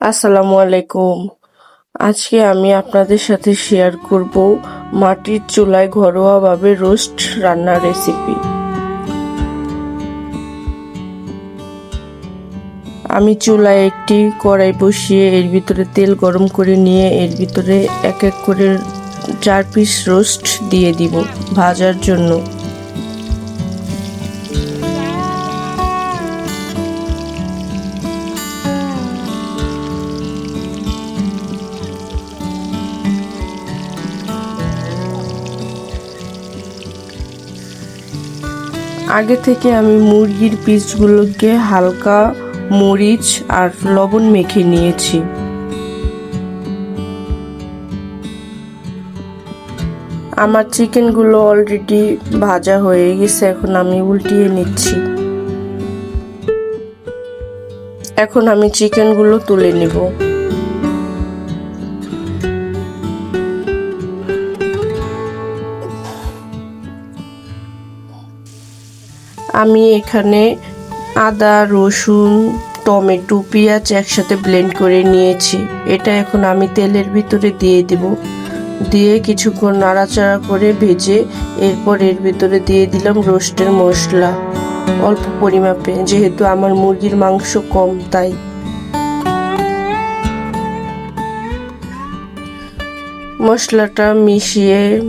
আসসালামু আলাইকুম আজকে আমি আপনাদের সাথে শেয়ার করব মাটির চুলায় ঘরোয়াভাবে রোস্ট রান্নার রেসিপি আমি চুলায় একটি কড়াই বসিয়ে এর ভিতরে তেল গরম করে নিয়ে এর ভিতরে এক এক করে চার পিস রোস্ট দিয়ে দিব ভাজার জন্য। আগে থেকে আমি মুরগির পিসগুলোকে হালকা মরিচ আর লবণ মেখে নিয়েছি। আমার চিকেনগুলো অলরেডি ভাজা হয়ে গেছে, এখন আমি উল্টিয়ে নিচ্ছি। এখন আমি চিকেনগুলো তুলে নেব। আমি এখানে আদা, রসুন, টমেটো, পেঁয়াজ একসাথে ব্লেন্ড করে নিয়েছি। এটা এখন আমি তেলের ভিতরে দিয়ে দিব। দিয়ে কিছুক্ষণ নাড়াচাড়া করে ভেজে এরপর এর ভিতরে দিয়ে দিলাম রোস্টের মশলা। অল্প পরিমাপে, যেহেতু আমার মুরগির মাংস কম, তাই। মশলাটা মিশিয়ে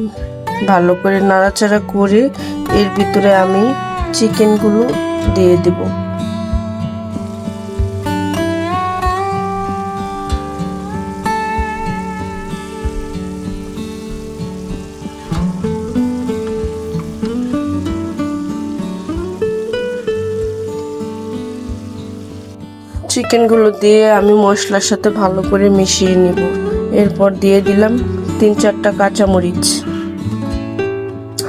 ভালো করে নাড়াচাড়া করে এর ভিতরে আমি চিকেনগুলো দিয়ে দেব। চিকেনগুলো দিয়ে আমি মশলার সাথে ভালো করে মিশিয়ে নিব। এরপর দিয়ে দিলাম তিন চারটা কাঁচামরিচ।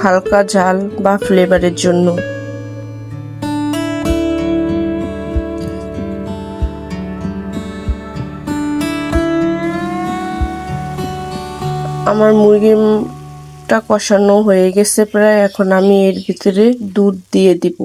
হালকা ঝাল বা ফ্লেভারের জন্য। আমার মুরগিটা কষানো হয়ে গেছে প্রায়, এখন আমি এর ভিতরে দুধ দিয়ে দিব।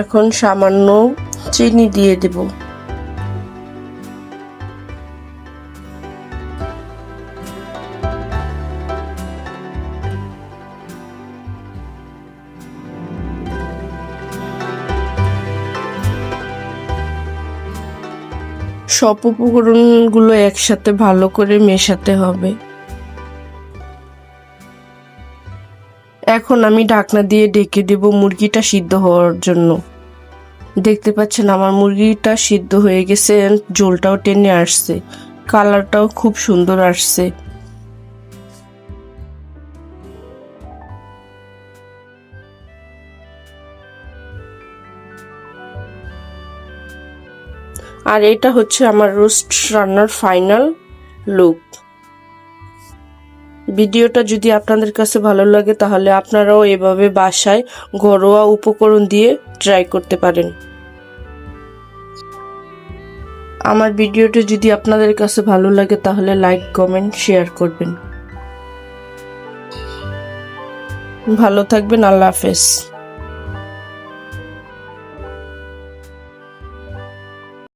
এখন সামান্য চিনি দিয়ে দেব। সব উপকরণগুলো একসাথে ভালো করে মেশাতে হবে। এখন আমি ঢাকনা দিয়ে ডেকে দেব মুরগিটা সিদ্ধ হওয়ার জন্য। দেখতে পাচ্ছেন আমার মুরগিটা সিদ্ধ হয়ে গেছে জলটাও টেনে আসছে। কালারটাও খুব সুন্দর আসছে। আর এটা হচ্ছে আমার রোস্ট রান্নার ফাইনাল লুক। ভিডিওটা যদি আপনাদের কাছে ভালো লাগে তাহলে আপনারাও এভাবে বাসায় ঘরোয়া উপকরণ দিয়ে ট্রাই করতে পারেন। আমার ভিডিওটা যদি আপনাদের কাছে ভালো লাগে তাহলে লাইক কমেন্ট শেয়ার করবেন। ভালো থাকবেন, আল্লাহ হাফেজ।